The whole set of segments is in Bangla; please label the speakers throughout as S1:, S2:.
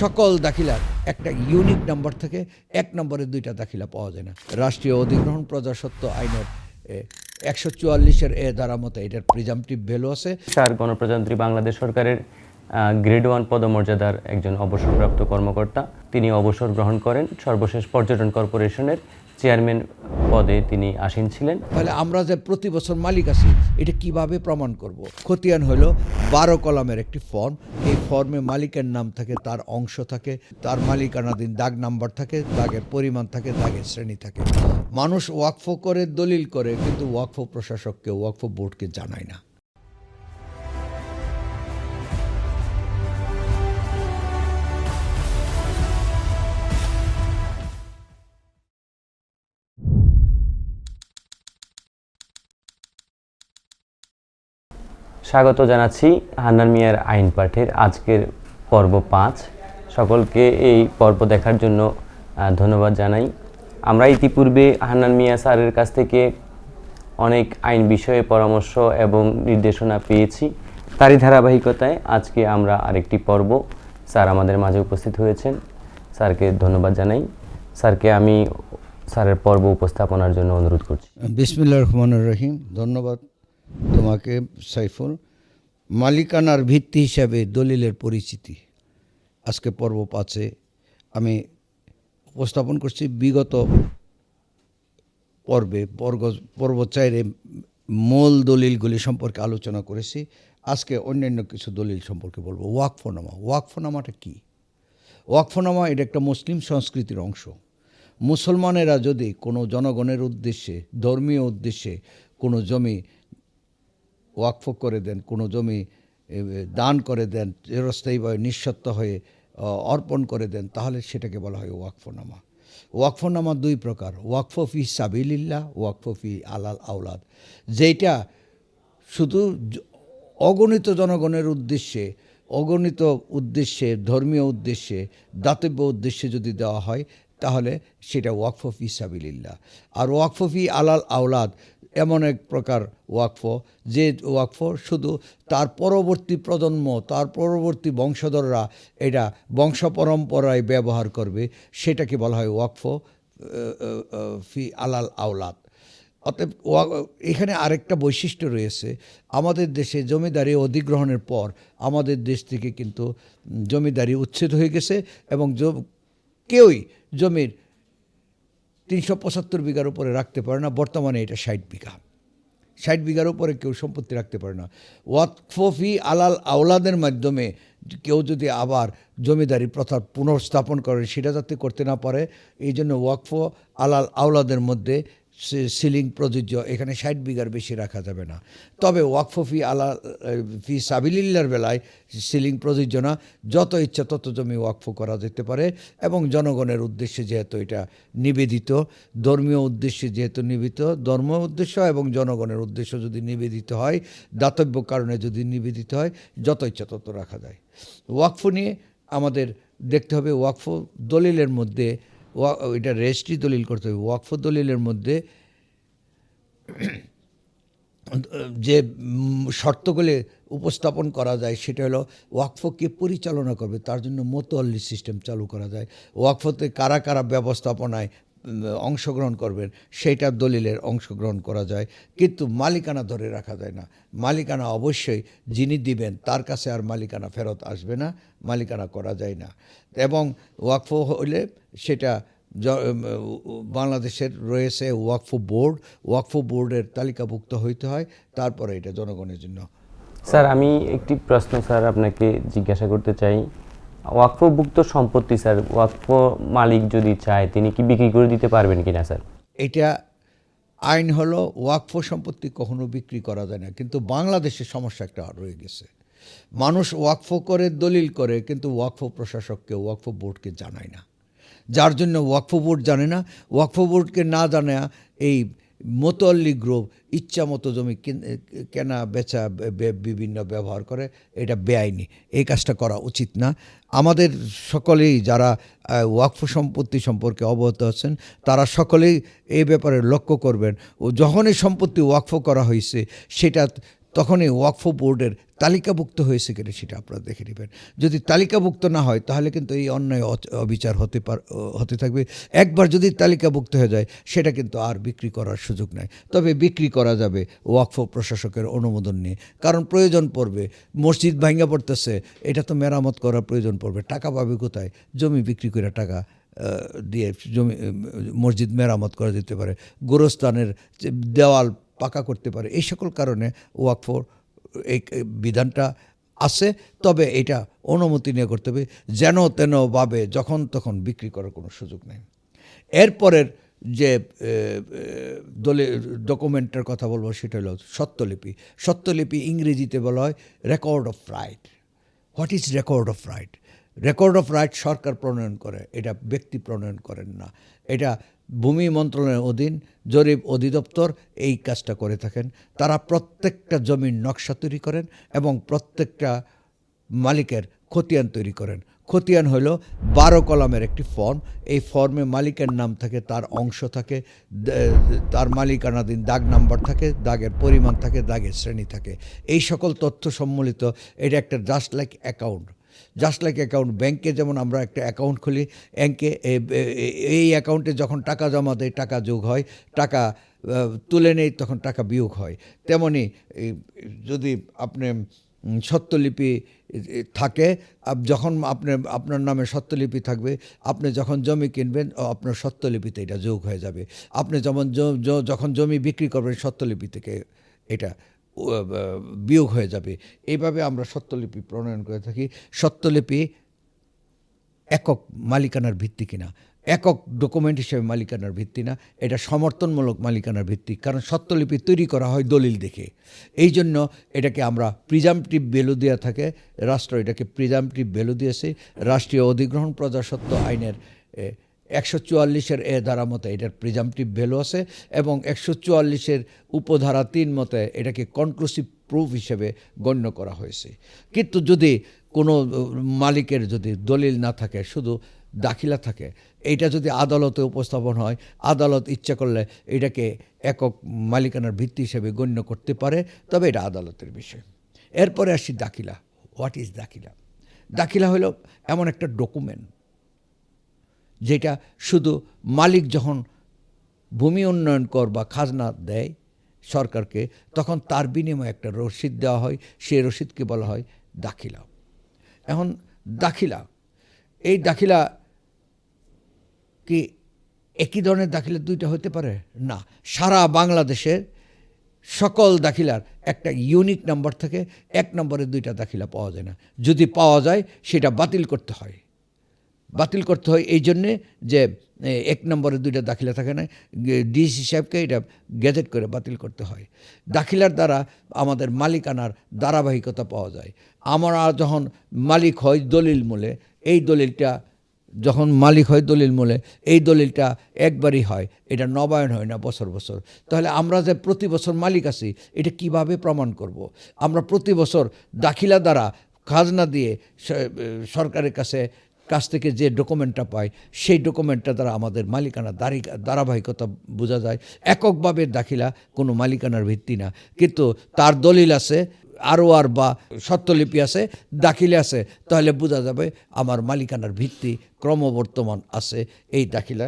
S1: সকল দাখিলার একটা ইউনিক নাম্বার থেকে এক নম্বরের দুইটা দাখিলা পাওয়া যায় না। রাষ্ট্রীয় অধিগ্রহণ প্রজাসত্ব আইনের একশো চুয়াল্লিশের এ দ্বারা মতো এটার প্রিজামটিভ ভ্যালু আছে।
S2: স্যার গণপ্রজাতন্ত্রী বাংলাদেশ সরকারের গ্রেড ওয়ান পদমর্যাদার একজন অবসরপ্রাপ্ত কর্মকর্তা। তিনি অবসর গ্রহণ করেন সর্বশেষ পর্যটন কর্পোরেশনের চেয়ারম্যান পদে তিনি আসীন ছিলেন।
S1: তাহলে আমরা যে প্রতি বছর মালিক আছি, এটা কীভাবে প্রমাণ করব? খতিয়ান হলো বারো কলামের একটি ফর্ম এই ফর্মে মালিকের নাম থাকে, তার অংশ থাকে, তার মালিকানাধীন দাগ নাম্বার থাকে, দাগের পরিমাণ থাকে, দাগের শ্রেণি থাকে। মানুষ ওয়াকফ করে, দলিল করে, কিন্তু ওয়াকফ প্রশাসককে ওয়াকফ বোর্ডকে জানায় না।
S2: স্বাগত জানাচ্ছি হান্নান মিয়ার আইন পাঠের আজকের পর্ব পাঁচ। সকলকে এই পর্ব দেখার জন্য ধন্যবাদ জানাই। আমরা ইতিপূর্বে হান্নান মিয়া স্যারের কাছ থেকে অনেক আইন বিষয়ে পরামর্শ এবং নির্দেশনা পেয়েছি। তারই ধারাবাহিকতায় আজকে আমরা আরেকটি পর্ব স্যার আমাদের মাঝে উপস্থিত হয়েছেন। স্যারকে ধন্যবাদ জানাই। স্যারকে আমি স্যারের পর্ব উপস্থাপনার জন্য অনুরোধ করছি।
S1: বিসমিল্লা রহমান রহিম। ধন্যবাদ তোমাকে, সাইফুল। মালিকানার ভিত্তি হিসাবে দলিলের পরিচিতি। আজকে পর্ব পাঁচে আমি উপস্থাপন করছি বিগত পর্বে পর্ব পর্ব চাইরে মূল দলিলগুলি সম্পর্কে আলোচনা করেছি। আজকে অন্যান্য কিছু দলিল সম্পর্কে বলব। ওয়াকফনামা, ওয়াকফনামাটা কী? ওয়াকফনামা এটা একটা মুসলিম সংস্কৃতির অংশ। মুসলমানেরা যদি কোনো জনগণের উদ্দেশ্যে, ধর্মীয় উদ্দেশ্যে কোনো জমি ওয়াকফ করে দেন, কোনো জমি দান করে দেন চিরস্থায়ীভাবে নিঃসত্ব হয়ে অর্পণ করে দেন, তাহলে সেটাকে বলা হয় ওয়াকফনামা। ওয়াকফনামা দুই প্রকার, ওয়াকফ ফি সাবিলিল্লাহ, ওয়াকফ ফি আলাল আওলাদ। যেটা শুধু অগণিত জনগণের উদ্দেশ্যে, অগণিত উদ্দেশ্যে, ধর্মীয় উদ্দেশ্যে, দাতব্য উদ্দেশ্যে যদি দেওয়া হয়, তাহলে সেটা ওয়াকফ ফি সাবিলিল্লাহ। আর ওয়াকফ ফি আলাল আওলাদ এমন এক প্রকার ওয়াকফ, যে ওয়াকফ শুধু তার পরবর্তী প্রজন্ম, তার পরবর্তী বংশধররা এটা বংশ পরম্পরায় ব্যবহার করবে, সেটাকে বলা হয় ওয়াকফ ফি আলাল আওলাদ। অতএব এখানে আরেকটা বৈশিষ্ট্য রয়েছে, আমাদের দেশে জমিদারি অধিগ্রহণের পর আমাদের দেশ থেকে কিন্তু জমিদারি উচ্ছেদ হয়ে গেছে এবং কেউই জমির তিনশো পঁচাত্তর বিঘার উপরে রাখতে পারে না, বর্তমানে এটা ষাট বিঘা। ষাট বিঘার উপরে কেউ সম্পত্তি রাখতে পারে না। ওয়াকফি আলাল আওলাদের মাধ্যমে কেউ যদি আবার জমিদারি প্রথা পুনঃস্থাপন করে, সেটা যাতে করতে না পারে, এই জন্য ওয়াকফ আলাল আওলাদের মধ্যে সিলিং প্রযোজ্য, এখানে ষাট বিঘার বেশি রাখা যাবে না। তবে ওয়াকফ ফি আলা, ফি সাবিলিল্লার বেলায় সিলিং প্রযোজ্য না, যত ইচ্ছা তত জমি ওয়াকফ করা যেতে পারে এবং জনগণের উদ্দেশ্যে যেহেতু এটা নিবেদিত, ধর্মীয় উদ্দেশ্যে যেহেতু নিবেদিত ধর্ম উদ্দেশ্য এবং জনগণের উদ্দেশ্য যদি নিবেদিত হয়, দাতব্য কারণে যদি নিবেদিত হয়, যত ইচ্ছা তত রাখা যায়। ওয়াকফ নিয়ে আমাদের দেখতে হবে, ওয়াকফ দলিলের মধ্যে এটা রেজিস্ট্রি দলিল করতে হবে। ওয়াকফ দলিলের মধ্যে যে শর্তগুলি উপস্থাপন করা যায়, সেটা হলো ওয়াকফকে পরিচালনা করবে, তার জন্য মোতোয়াল্লি সিস্টেম চালু করা যায়। ওয়াকফতে কারা কারা ব্যবস্থাপনায় অংশগ্রহণ করবেন সেইটা দলিলের অংশগ্রহণ করা যায়। কিন্তু মালিকানা ধরে রাখা যায় না। মালিকানা অবশ্যই যিনি দিবেন, তার কাছে আর মালিকানা ফেরত আসবে না, মালিকানা করা যায় না। এবং ওয়াকফ হলে সেটা বাংলাদেশের রয়েছে ওয়াকফ বোর্ড। ওয়াকফ বোর্ডের তালিকাভুক্ত হইতে হয় তারপরে এটা জনগণের জন্য।
S2: স্যার আমি একটি প্রশ্ন স্যার আপনাকে জিজ্ঞাসা করতে চাই। ওয়াকফভুক্ত সম্পত্তি স্যার ওয়াকফ মালিক যদি চায় তিনি কি বিক্রি করে দিতে পারবেন কিনা স্যার?
S1: এটা আইন হলো ওয়াকফ সম্পত্তি কখনো বিক্রি করা যায় না কিন্তু বাংলাদেশের সমস্যা একটা রয়ে গেছে। মানুষ ওয়াকফ করে, দলিল করে, কিন্তু ওয়াকফ প্রশাসককে, ওয়াকফ বোর্ডকে জানায় না। যার জন্য ওয়াকফ বোর্ড জানে না, ওয়াকফ বোর্ডকে না জানা এই মোতল্লি গ্রুপ ইচ্ছা মতো জমি কিন- বেচা বিভিন্ন ব্যবহার করে, এটা বেআইনি। এই কাজটা করা উচিত না। আমাদের সকলেই যারা ওয়াকফ সম্পত্তি সম্পর্কে অবগত আছেন, তারা সকলেই এই ব্যাপারে লক্ষ্য করবেন। ও যখনই সম্পত্তি ওয়াকফ করা হয়েছে সেটা তখনই ওয়াকফ বোর্ডের তালিকাভুক্ত হয়েছে কিনা সেটা আপনারা দেখে নেবেন। যদি তালিকাভুক্ত না হয়, তাহলে কিন্তু এই অন্যায় অবিচার হতে পার, হতে থাকবে। একবার যদি তালিকাভুক্ত হয়ে যায়, সেটা কিন্তু আর বিক্রি করার সুযোগ নাই। তবে বিক্রি করা যাবে ওয়াকফ প্রশাসকের অনুমোদন নিয়ে। কারণ প্রয়োজন পড়বে, মসজিদ ভাঙ্গা পড়তেছে, এটা তো মেরামত করার প্রয়োজন পড়বে। টাকা পাবে কোথায়? জমি বিক্রি করে টাকা দিয়ে জমি, মসজিদ মেরামত করা যেতে পারে। গোরস্থানের দেওয়াল পাকা করতে পারে। এই সকল কারণে ওয়াকফ এই বিধানটা আছে, তবে এটা অনুমতি নিয়ে করতে হবে, যেন তেনভাবে যখন তখন বিক্রি করার কোনো সুযোগ নেই। এরপরের যে দলে, ডকুমেন্টের কথা বলব সেটা হলো সত্যলিপি। সত্যলিপি ইংরেজিতে বলা হয় record of right. What is record of right? Record of right সরকার প্রণয়ন করে, এটা ব্যক্তি প্রণয়ন করেন না। এটা ভূমি মন্ত্রণালয়ের অধীন জরিপ অধিদপ্তর এই কাজটা করে থাকেন। তারা প্রত্যেকটা জমির নকশা তৈরি করেন এবং প্রত্যেকটা মালিকের খতিয়ান তৈরি করেন। খতিয়ান হলো বারো কলামের একটি ফর্ম। এই ফর্মে মালিকের নাম থাকে, তার অংশ থাকে তার মালিকানাধীন দাগ নাম্বার থাকে, দাগের পরিমাণ থাকে, দাগের শ্রেণি থাকে। এই সকল তথ্য সম্মিলিত এটা একটা just like account just like account ব্যাংকে যেমন আমরা একটা অ্যাকাউন্ট খুলি ব্যাংকে এই অ্যাকাউন্টে যখন টাকা জমা দেয়, টাকা যোগ হয়, টাকা তুলে নেই তখন টাকা বিয়োগ হয়। তেমনি যদি আপনি সত্যলিপি থাকে যখন আপনি, আপনার নামে সত্যলিপি থাকবে, আপনি যখন জমি কিনবেন আপনার সত্যলিপিতে এটা যোগ হয়ে যাবে। আপনি যেমন যখন জমি বিক্রি করবেন, সত্যলিপি থেকে এটা বিয়োগ হয়ে যাবে। এইভাবে আমরা সত্যলিপি প্রণয়ন করে থাকি। সত্যলিপি একক মালিকানার ভিত্তি কিনা? একক ডকুমেন্ট হিসেবে মালিকানার ভিত্তি না? এটা সমর্থনমূলক মালিকানার ভিত্তি। কারণ সত্যলিপি তৈরি করা হয় দলিল দেখে। এই জন্য এটাকে আমরা প্রিজামটিভ ভ্যালু দেওয়া থাকে। রাষ্ট্র এটাকে প্রিজামটিভ ভ্যালু দিয়েছে রাষ্ট্রীয় অধিগ্রহণ প্রজাসত্ব আইনের একশো চুয়াল্লিশের এ ধারা মতে এটার প্রিজামটিভ ভ্যালু আছে এবং একশো চুয়াল্লিশের উপধারা তিন মতে এটাকে কনক্লুসিভ প্রুফ হিসেবে গণ্য করা হয়েছে। কিন্তু যদি কোনো মালিকের যদি দলিল না থাকে, শুধু দাখিলা থাকে এইটা যদি আদালতে উপস্থাপন হয়, আদালত ইচ্ছা করলে এটাকে একক মালিকানার ভিত্তি হিসেবে গণ্য করতে পারে, তবে এটা আদালতের বিষয়। এরপরে আসি দাখিলা। What is দাখিলা? দাখিলা হলো এমন একটা ডকুমেন্ট যেটা শুধু মালিক যখন ভূমি উন্নয়ন কর বা খাজনা দেয় সরকারকে, তখন তার বিনিময়ে একটা রসিদ দেওয়া হয় সেই রসিদকে বলা হয় দাখিলা। এখন দাখিলা, এই দাখিলা কি একই ধরনের দাখিলা দুইটা হতে পারে? না, সারা বাংলাদেশের সকল দাখিলার একটা ইউনিক নাম্বার থেকে, এক নম্বরে দুইটা দাখিলা পাওয়া যায় না। যদি পাওয়া যায়, সেটা বাতিল করতে হয়। বাতিল করতে হয় এই জন্যে যে এক নম্বরে দুইটা দাখিলা থাকে না ডিসি সাহেবকে এটা গেজেট করে বাতিল করতে হয়। দাখিলার দ্বারা আমাদের মালিকানার ধারাবাহিকতা পাওয়া যায়। আমরা যখন মালিক হয় দলিল মূলে, এই দলিলটা যখন মালিক হয় দলিল মূলে, এই দলিলটা একবারই হয়, এটা নবায়ন হয় না বছর বছর। তাহলে আমরা যে প্রতি বছর মালিক আছি, এটা কীভাবে প্রমাণ করব। আমরা প্রতি বছর দাখিলা দ্বারা খাজনা দিয়ে সরকারের কাছে কাছ থেকে যে ডকুমেন্টটা পাই সেই ডকুমেন্টটা দ্বারা আমাদের মালিকানা দাঁড়ি ধারাবাহিকতা বোঝা যায়। এককভাবে দাখিলা কোনো মালিকানার ভিত্তি না। কিন্তু তার দলিল আছে আরও আর বা সত্যলিপি আছে, দাখিলে আছে, তাহলে বোঝা যাবে আমার মালিকানার ভিত্তি ক্রমবর্তমান আছে এই দাখিলা।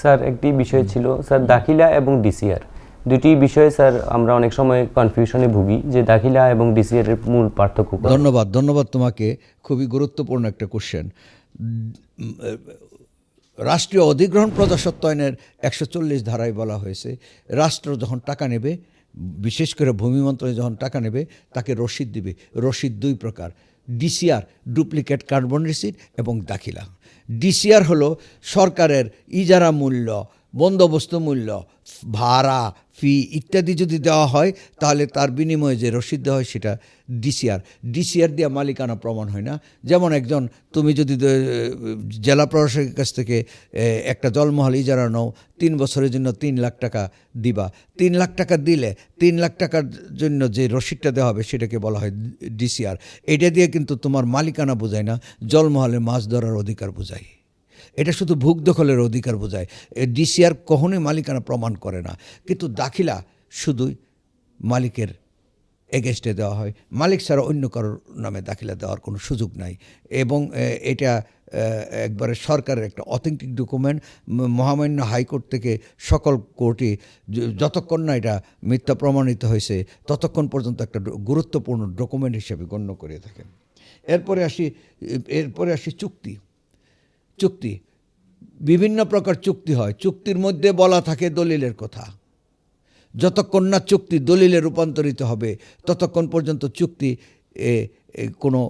S2: স্যার, একটি বিষয় ছিল, স্যার, দাখিলা এবং ডিসিআর। দুটি বিষয়ে, স্যার, আমরা অনেক সময় কনফিউশনে ভুগি, যে দাখিলা এবং ডিসিআর এর মূল পার্থক্য
S1: ধন্যবাদ ধন্যবাদ তোমাকে। খুবই গুরুত্বপূর্ণ একটা কোশ্চেন রাষ্ট্রীয় অধিগ্রহণ প্রজাসত্ব আইনের একশো চল্লিশ ধারায় বলা হয়েছে, রাষ্ট্র যখন টাকা নেবে, বিশেষ করে ভূমি মন্ত্রণালয় যখন টাকা নেবে, তাকে রসিদ দিবে। রসিদ দুই প্রকার ডিসিআর ডুপ্লিকেট কার্বন রিসিট এবং দাখিলা। ডিসিআর হলো সরকারের ইজারা মূল্য বন্দোবস্ত মূল্য, ভাড়া ফি ইত্যাদি যদি দেওয়া হয়, তাহলে তার বিনিময়ে যে রসিদ দেওয়া হয় সেটা ডিসিআর ডিসিআর দিয়ে মালিকানা প্রমাণ হয় না। যেমন একজন, তুমি যদি জেলা প্রশাসকের কাছ থেকে একটা জলমহল ইজারা নাও, তিন বছরের জন্য তিন লাখ টাকা দিবা। তিন লাখ টাকা দিলে তিন লাখ টাকার জন্য যে রসিদটা দেওয়া হবে সেটাকে বলা হয় ডিসিআর এটা দিয়ে কিন্তু তোমার মালিকানা বোঝায় না, জলমহলে মাছ ধরার অধিকার বোঝায়। এটা শুধু ভূখ দখলের অধিকার বোঝায়। ডিসিআর কখনোই মালিকানা প্রমাণ করে না। কিন্তু দাখিলা শুধুই মালিকের এগেস্টে দেওয়া হয়। মালিক ছাড়া অন্য কারোর নামে দাখিলা দেওয়ার কোনো সুযোগ নাই। এবং এটা একবারে সরকারের একটা অথেন্টিক ডকুমেন্ট মহামান্য হাইকোর্ট থেকে সকল কোর্টে যতক্ষণ না এটা মিথ্যা প্রমাণিত হয়েছে, ততক্ষণ পর্যন্ত একটা গুরুত্বপূর্ণ ডকুমেন্ট হিসেবে গণ্য করে থাকেন। এরপরে আসি এরপরে আসি চুক্তি। চুক্তি। বিভিন্ন প্রকার চুক্তি হয়। চুক্তির মধ্যে বলা থাকে দলিলের কথা। যতক্ষণ না চুক্তি দলিলে রূপান্তরিত হবে, ততক্ষণ পর্যন্ত চুক্তি কোনো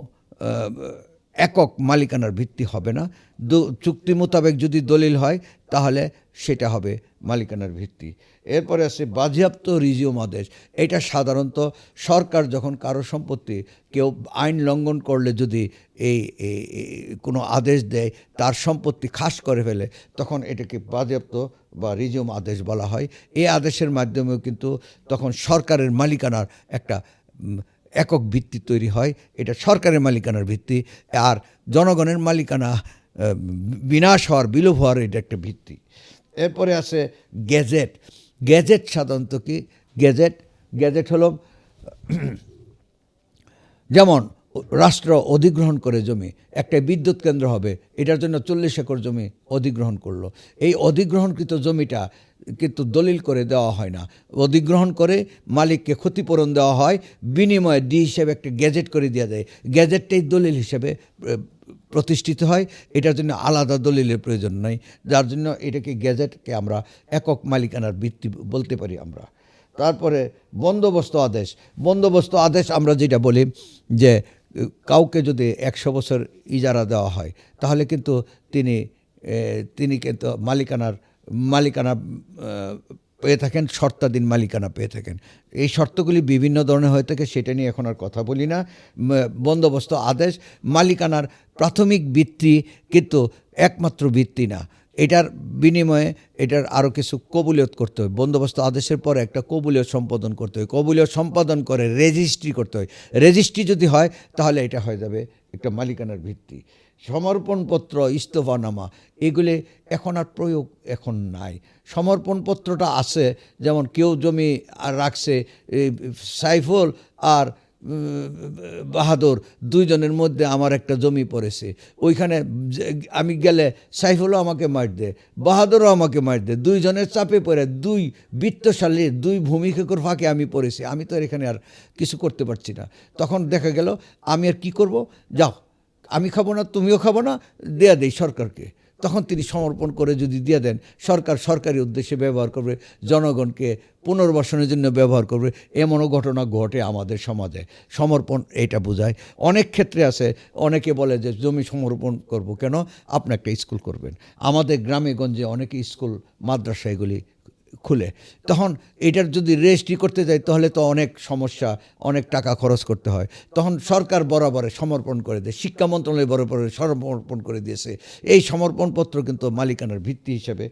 S1: একক মালিকানার ভিত্তি হবে না। চুক্তি মোতাবেক যদি দলিল হয়, তাহলে সেটা হবে মালিকানার ভিত্তি। এরপরে আছে বাজেয়াপ্ত রিজিওম আদেশ। এটা সাধারণত সরকার যখন কারও সম্পত্তি কেউ আইন লঙ্ঘন করলে যদি এই কোনো আদেশ দেয়, তার সম্পত্তি খাস করে ফেলে, তখন এটাকে বাজেয়াপ্ত বা রিজিওম আদেশ বলা হয়। এই আদেশের মাধ্যমেও কিন্তু তখন সরকারের মালিকানার একটা একক ভিত্তি তৈরি হয়। এটা সরকারের মালিকানার ভিত্তি, আর জনগণের মালিকানা বিনাশ হওয়ার, বিলোপ হওয়ার এটা একটা ভিত্তি। এরপরে আছে গ্যাজেট। গ্যাজেট সাধারণত কি? গ্যাজেট গ্যাজেট হলো, যেমন রাষ্ট্র অধিগ্রহণ করে জমি, একটা বিদ্যুৎ কেন্দ্র হবে, এটার জন্য চল্লিশ একর জমি অধিগ্রহণ করল। এই অধিগ্রহণকৃত জমিটা কিন্তু দলিল করে দেওয়া হয় না। অধিগ্রহণ করে মালিককে ক্ষতিপূরণ দেওয়া হয়, বিনিময়ে ডি হিসেবে একটা গ্যাজেট করে দেওয়া যায়। গ্যাজেটটাই দলিল হিসেবে প্রতিষ্ঠিত হয়, এটার জন্য আলাদা দলিলের প্রয়োজন নাই। যার জন্য এটাকে গ্যাজেটকে আমরা একক মালিকানার ভিত্তি বলতে পারি আমরা। তারপরে বন্দোবস্ত আদেশ। বন্দোবস্ত আদেশ আমরা যেটা বলি যে, কাউকে যদি একশো বছর ইজারা দেওয়া হয়, তাহলে কিন্তু তিনি তিনি কিন্তু মালিকানার, মালিকানা পেয়ে থাকেন, শর্তাধীন মালিকানা পেয়ে থাকেন। এই শর্তগুলি বিভিন্ন ধরনের হয়ে থাকে, সেটা নিয়ে এখন আর কথা বলি না। বন্দোবস্ত আদেশ, মালিকানার প্রাথমিক বৃত্তি কিন্তু একমাত্র বৃত্তি না। এটার বিনিময়ে এটার আরও কিছু কবুলিয়ত করতে হয়। বন্দোবস্ত আদেশের পরে একটা কবুলিয়ত সম্পাদন করতে হয়। কবুলিয়ত সম্পাদন করে রেজিস্ট্রি করতে হয়। রেজিস্ট্রি যদি হয়, তাহলে এটা হয়ে যাবে একটা মালিকানার ভিত্তি। সমর্পণপত্র, ইস্তফানামা, এগুলি এখন আর প্রয়োগ এখন নাই। সমর্পণপত্রটা আছে, যেমন কেউ জমি আর রাখছে সাইফুল আর বাহাদুর, দুইজনের মধ্যে আমার একটা জমি পড়েছে। ওইখানে আমি গেলে সাইফুলও আমাকে মার দে, বাহাদুরও আমাকে মার দে, দুইজনের চাপে পড়ে, দুই বৃত্তশালী দুই ভূমিকেকর ফাঁকে আমি পড়েছি। আমি তো এখানে আর কিছু করতে পারছি না। তখন দেখা গেল, আমি আর কি করব? যাও, আমি খাব না, তুমিও খাব না, দেয়া দেই সরকারকে। তখন তিনি সমর্পণ করে যদি দিয়ে দেন, সরকার সরকারি উদ্দেশ্যে ব্যবহার করবে, জনগণকে পুনর্বাসনের জন্য ব্যবহার করবে, এমনও ঘটনা ঘটে আমাদের সমাজে। সমর্পণ এটা বোঝায়। অনেক ক্ষেত্রে আছে, অনেকে বলে যে জমি সমর্পণ করব কেন? আপনি একটা স্কুল করবেন। আমাদের গ্রামে গঞ্জে অনেকে স্কুল, মাদ্রাসা এগুলি খুলে। তখন এটার যদি রেজিস্ট্রি করতে যাই, তাহলে তো অনেক সমস্যা, অনেক টাকা খরচ করতে হয়। তখন সরকার বরাবরে সমর্পণ করে দেয়, শিক্ষা মন্ত্রণালয় বরাবরে সমর্পণ করে দিয়েছে। এই সমর্পণপত্র কিন্তু মালিকানার ভিত্তি হিসেবে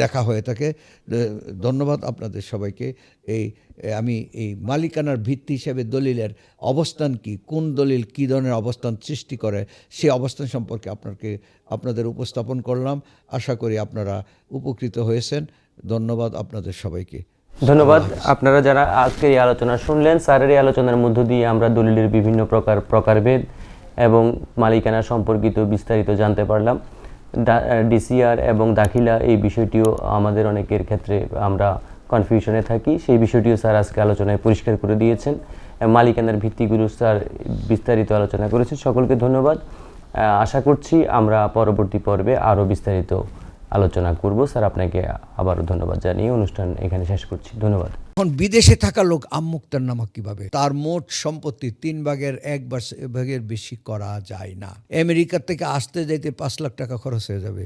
S1: দেখা হয়ে থাকে। ধন্যবাদ আপনাদের সবাইকে। এই আমি এই মালিকানার ভিত্তি হিসেবে দলিলের অবস্থান কি, কোন দলিল কী ধরনের অবস্থান সৃষ্টি করে, সে অবস্থান সম্পর্কে আপনাকে, আপনাদের উপস্থাপন করলাম। আশা করি আপনারা উপকৃত হয়েছেন। ধন্যবাদ আপনাদের সবাইকে।
S2: ধন্যবাদ। আপনারা যারা আজকের এই আলোচনা শুনলেন, স্যারের এই আলোচনার মধ্য দিয়ে আমরা দলিলের বিভিন্ন প্রকার প্রকারভেদ এবং মালিকানা সম্পর্কিত বিস্তারিত জানতে পারলাম। ডিসিআর এবং দাখিলা এই বিষয়টিও আমাদের অনেকের ক্ষেত্রে আমরা কনফিউশনে থাকি। সেই বিষয়টিও স্যার আজকে আলোচনায় পরিষ্কার করে দিয়েছেন। মালিকানার ভিত্তিগুলো স্যার বিস্তারিত আলোচনা করেছেন। সকলকে ধন্যবাদ। আশা করছি আমরা পরবর্তী পর্বে আরও বিস্তারিত আলোচনা করব। স্যার, আপনাকে আবারও ধন্যবাদ জানিয়ে অনুষ্ঠান এখানে শেষ করছি। ধন্যবাদ।
S1: এখন বিদেশে থাকা লোক আমুক্তার নামক কীভাবে? তার মোট সম্পত্তি তিন ভাগের এক ভাগের বেশি করা যায় না। আমেরিকা থেকে আসতে যাইতে পাঁচ লাখ টাকা খরচ হয়ে যাবে।